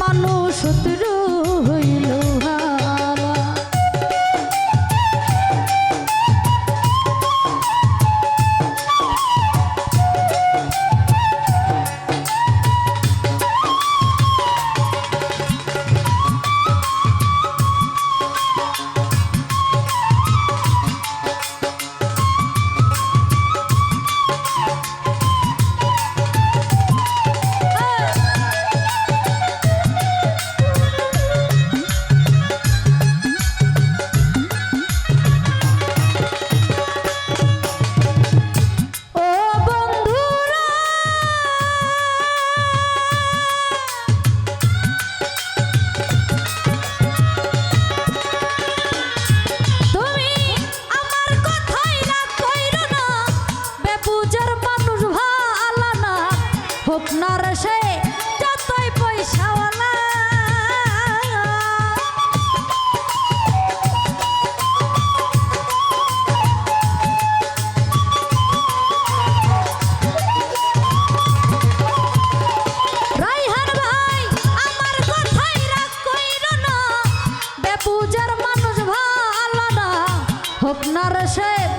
মানুষ শত্রু হইয়া হোক না রসেব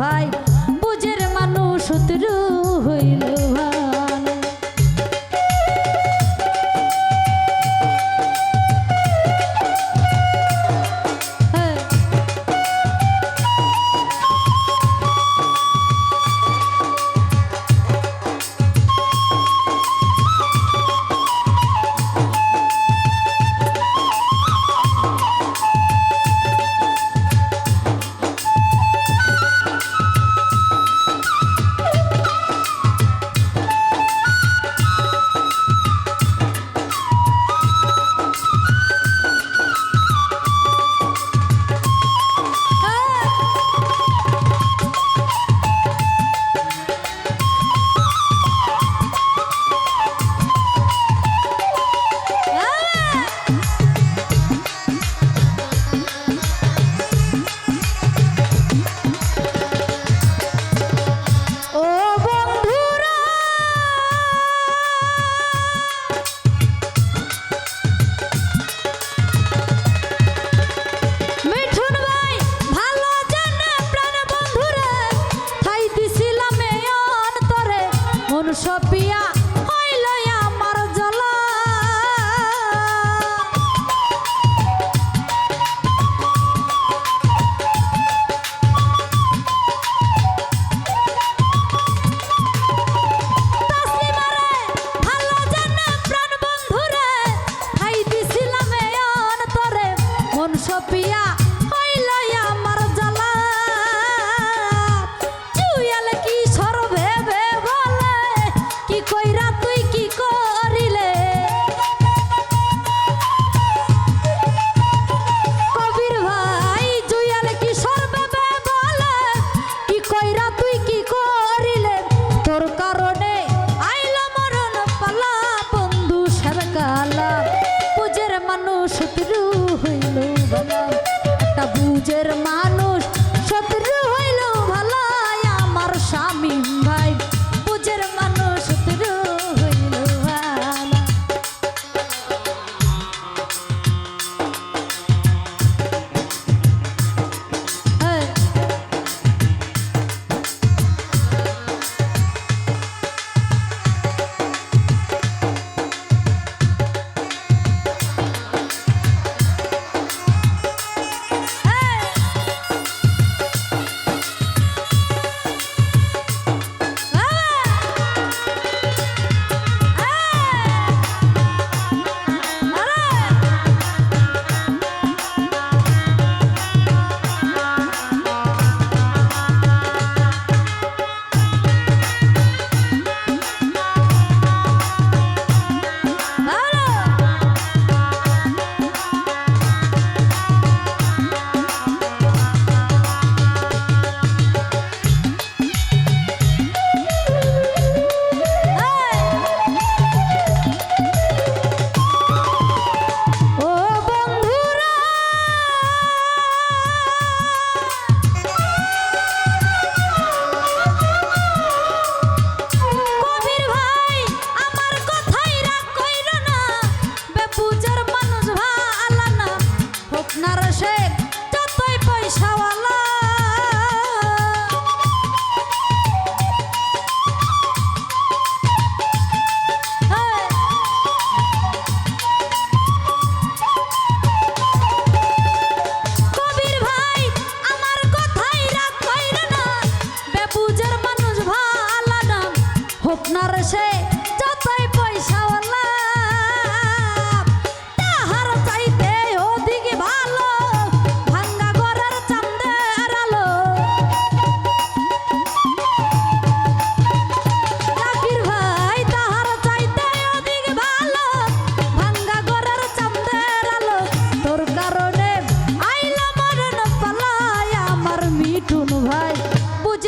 ভাই বুঝের মানুষ শত্রু হইল। শত্রু হইল বাবা। তা বুঝের মান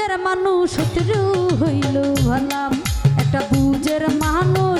বুঝের মানুষ শত্রু হইল ভালাম একটা বুঝের মানুষ